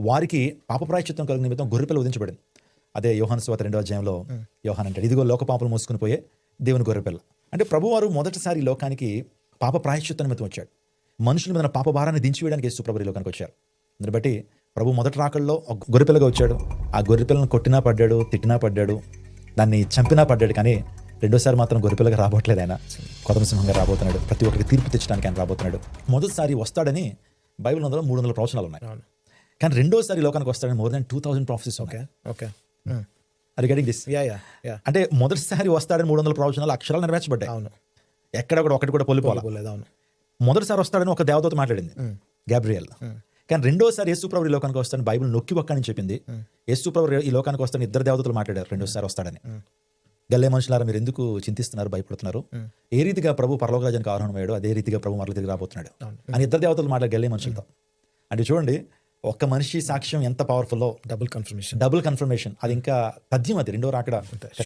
వారికి పాపప్రాయచిత్తం కలిగిన నిమిత్తం గొర్రెపిల్ల ఉదించబడింది. అదే యోహాను స్వాత రెండో అధ్యాయంలో యోహాన్ అంటాడు ఇదిగో లోక పాపలు మోసుకుని పోయే దేవుని గొర్రెపిల్ల. అంటే ప్రభువారు మొదటిసారి లోకానికి పాప ప్రాయశ్చిత్తం నిమిత్తం వచ్చాడు. మనుషుల మీద పాప భారాన్ని దించివేయడానికి యేసు లోకానికి వచ్చారు. దాన్ని బట్టి ప్రభు మొదటి రాకల్లో ఒక గొర్రెపిల్లగా వచ్చాడు. ఆ గొర్రెపిల్లను కొట్టినా పడ్డాడు తిట్టినా పడ్డాడు దాన్ని చంపినా పడ్డాడు కానీ రెండోసారి మాత్రం గొర్రెపిల్లగా రాబోట్లేదు ఆయన. కొత్త రాబోతున్నాడు. ప్రతి ఒక్కరికి తీర్పు తెచ్చడానికి ఆయన రాబోతున్నాడు. మొదటిసారి వస్తాడని బైబిల్ అందులో మూడు వందల ప్రవచనాలు ఉన్నాయి. కానీ రెండోసారి లోకానికి వస్తాడని more than two thousand prophecies okay okay getting this yeah yeah అంటే మొదటిసారి వస్తాడని మూడు వందల ప్రవచనాలు అక్షరాలు నెరవేర్చబడ్డాయి. అవును. ఎక్కడ కూడా ఒకటి కూడా పొలిపోవాలి పోలేదు అవును. మొదటిసారి వస్తాడని ఒక దేవతతో మాట్లాడింది గ్యాబ్రియల్ కానీ రెండోసారి యేసు ప్రభు ఈ లోకానికి వస్తాడని బైబిల్ నొక్కి ఒక్కని చెప్పింది యేసు ప్రభు ఈ లోకానికి వస్తాడని ఇద్దరు దేవతలు మాట్లాడారు రెండోసారి వస్తాడని. గల్లే మనుషులారా మీరు ఎందుకు చింతిస్తున్నారు భయపడుతున్నారు? ఏ రీతిగా ప్రభు పరలోక రాజ్యానికి ఆరోహణం అయ్యాడు అదే రీతిగా ప్రభు మరల తిరిగి రాబోతున్నాడు. అని ఇద్దరు దేవతలు మాట్లాడు గల్లే మనుషులతో. అంటే చూడండి ఒక్క మనిషి సాక్ష్యం ఎంత పవర్ఫుల్లో డబుల్ కన్ఫర్మేషన్ డబుల్ కన్ఫర్మేషన్ అది ఇంకా తథ్యం అది రెండో రాకడ.